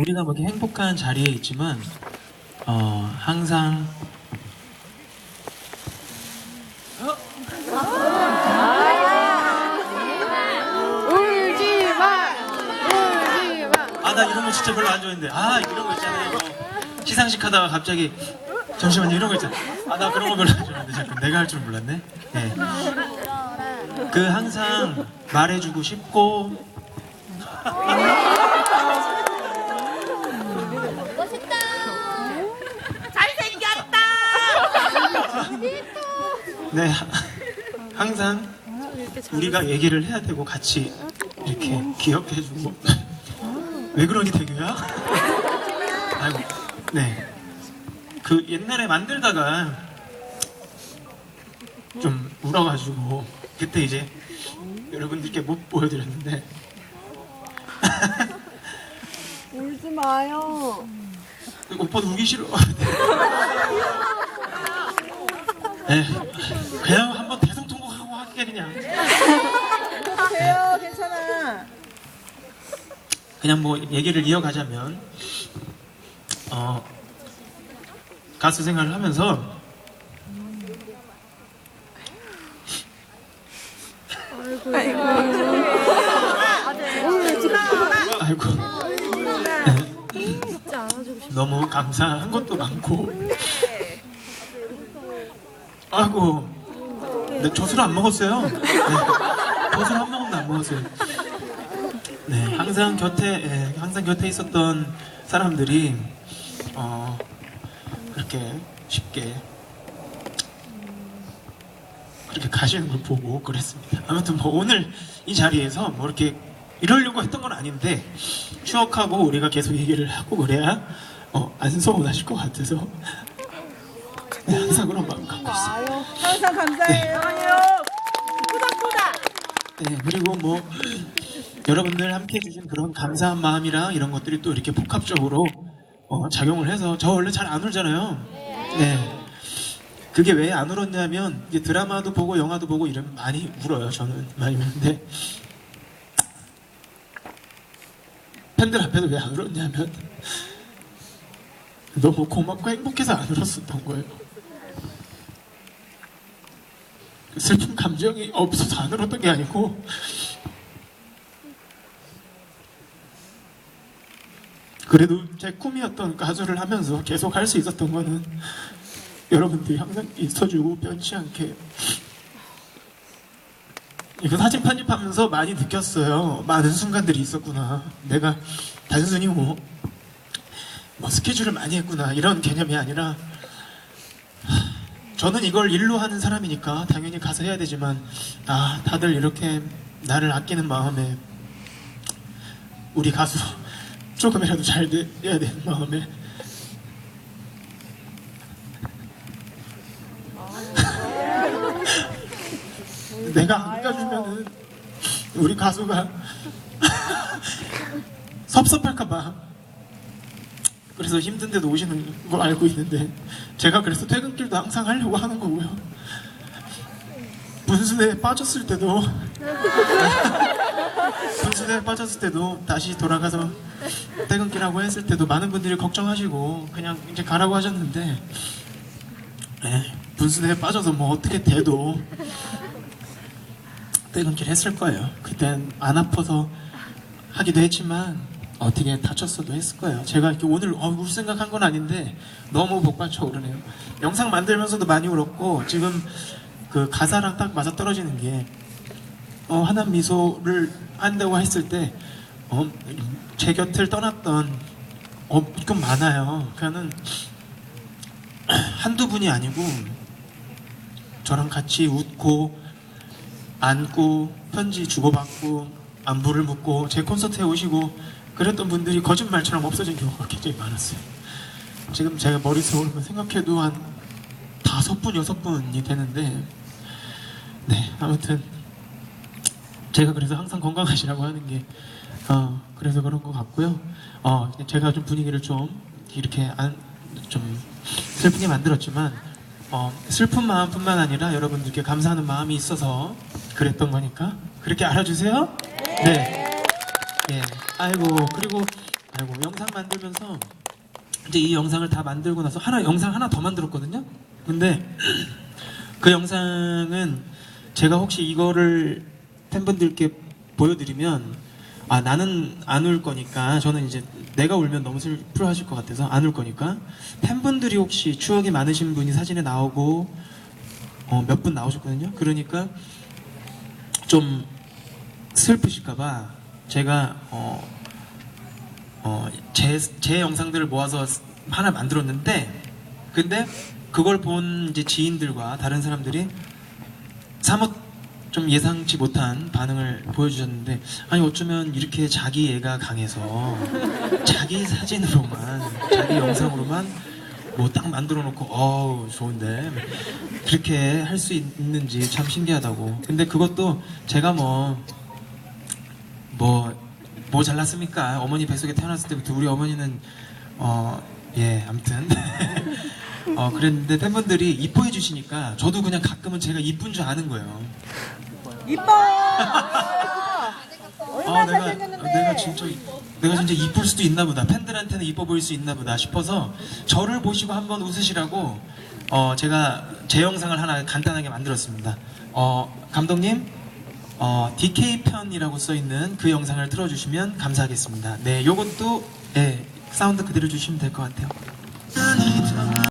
우리가 뭐 이렇게 행복한 자리에 있지만 어, 항상! 아 나 이런 거 진짜 별로 안 좋아했는데 아 이런 거 있잖아요 뭐 시상식 하다가 갑자기 잠시만요 이런 거 있잖아 아 나 그런 거 별로 안 좋아하는데 잠깐 내가 할 줄 몰랐네 네. 그 항상 말해주고 싶고 네 하- 항상 우리가 얘기를 해야 되고 같이 이렇게 기억해주고 왜 그러니 대규야? 아이고 네 그 옛날에 만들다가 좀 울어가지고 그때 이제 여러분들께 못 보여드렸는데 울지 마요. 오빠도 우기 싫어 네 그냥 한번 대성 통곡하고 할게 그냥. 돼요, 괜찮아. 그냥 뭐 얘기를 이어가자면 어 가수 생활을 하면서 아이고. 네. 너무 감사한 것도 많고 아이고. 네, 저술 안 먹었어요. 네, 저술 한 모금도 안 먹었어요. 네, 항상 곁에 예, 항상 곁에 있었던 사람들이 어, 그렇게 쉽게 그렇게 가시는 걸 보고 그랬습니다. 아무튼 뭐 오늘 이 자리에서 뭐 이렇게 이러려고 했던 건 아닌데 추억하고 우리가 계속 얘기를 하고 그래야 어, 안 서운하실 것 같아서. 네, 항상 그런 마음 갖고 있어요. 항상 감사해요. 꾸덕꾸덕. 네, 그리고 뭐 여러분들 함께 해주신 그런 감사한 마음이랑 이런 것들이 또 이렇게 복합적으로 어, 작용을 해서 저 원래 잘 안 울잖아요. 네. 그게 왜 안 울었냐면 이제 드라마도 보고 영화도 보고 이러면 많이 울어요. 저는 많이 우는데 팬들 앞에서 왜 안 울었냐면 너무 고맙고 행복해서 안 울었었던 거예요. 슬픈 감정이 없어서 안 울었던 게 아니고 그래도 제 꿈이었던 가수를 하면서 계속 할 수 있었던 거는 여러분들이 항상 있어주고 변치 않게 이거 사진 편집하면서 많이 느꼈어요. 많은 순간들이 있었구나. 내가 단순히 뭐, 뭐 스케줄을 많이 했구나 이런 개념이 아니라 저는 이걸 일로 하는 사람이니까 당연히 가서 해야 되지만 아 다들 이렇게 나를 아끼는 마음에 우리 가수 조금이라도 잘 돼야 되는 마음에. 내가 안 가주면은 우리 가수가 섭섭할까봐 그래서 힘든데도 오시는 걸 알고 있는데 제가 그래서 퇴근길도 항상 하려고 하는 거고요 분수대에 빠졌을 때도 분수대에 빠졌을 때도 다시 돌아가서 퇴근길하고 했을 때도 많은 분들이 걱정하시고 그냥 이제 가라고 하셨는데 에, 분수대에 빠져서 뭐 어떻게 돼도 퇴근길 했을 거예요. 그땐 안 아파서 하기도 했지만 어떻게 다쳤어도 했을 거예요. 제가 이렇게 오늘 어, 울 생각한 건 아닌데 너무 복받쳐 오르네요. 영상 만들면서도 많이 울었고 지금 그 가사랑 딱 맞아 떨어지는 게 어, 하남 미소를 한다고 했을 때 어, 제 곁을 떠났던 어, 이건 많아요. 그는 한두 분이 아니고 저랑 같이 웃고 안고 편지 주고받고 안부를 묻고 제 콘서트에 오시고 그랬던 분들이 거짓말처럼 없어진 경우가 굉장히 많았어요. 지금 제가 머릿속으로만 생각해도 한 다섯 분 여섯 분이 되는데 네 아무튼 제가 그래서 항상 건강하시라고 하는 게 어, 그래서 그런 것 같고요. 어, 제가 좀 분위기를 좀 이렇게 안, 좀 슬프게 만들었지만 어, 슬픈 마음뿐만 아니라 여러분들께 감사하는 마음이 있어서 그랬던 거니까 그렇게 알아주세요. 네. 예. 아이고 그리고 아이고 영상 만들면서 이제 이 영상을 다 만들고 나서 하나 영상 하나 더 만들었거든요. 근데 그 영상은 제가 혹시 이거를 팬분들께 보여드리면 아 나는 안 울 거니까 저는 이제 내가 울면 너무 슬퍼하실 것 같아서 안 울 거니까 팬분들이 혹시 추억이 많으신 분이 사진에 나오고 어, 몇 분 나오셨거든요. 그러니까 좀 슬프실까봐 제가 어, 어, 제, 제 영상들을 모아서 하나 만들었는데 근데 그걸 본 이제 지인들과 다른 사람들이 사뭇 좀 예상치 못한 반응을 보여주셨는데 아니 어쩌면 이렇게 자기 애가 강해서 자기 사진으로만 자기 영상으로만 뭐 딱 만들어 놓고 어우 좋은데 그렇게 할 수 있는지 참 신기하다고. 근데 그것도 제가 뭐 뭐, 뭐 잘났습니까? 어머니 뱃속에 태어났을 때부터 우리 어머니는, 어, 예, 암튼. 어, 그랬는데 팬분들이 이뻐해 주시니까 저도 그냥 가끔은 제가 이쁜 줄 아는 거예요. 이뻐. 아, 얼마나 내가, 잘생겼는데. 내가 진짜, 내가 진짜 이쁠 수도 있나 보다. 팬들한테는 이뻐 보일 수 있나 보다 싶어서 저를 보시고 한번 웃으시라고, 어, 제가 제 영상을 하나 간단하게 만들었습니다. 어, 감독님, 어, DK 편이라고 써 있는 그 영상을 틀어주시면 감사하겠습니다. 네, 요것도 예, 사운드 그대로 주시면 될 것 같아요.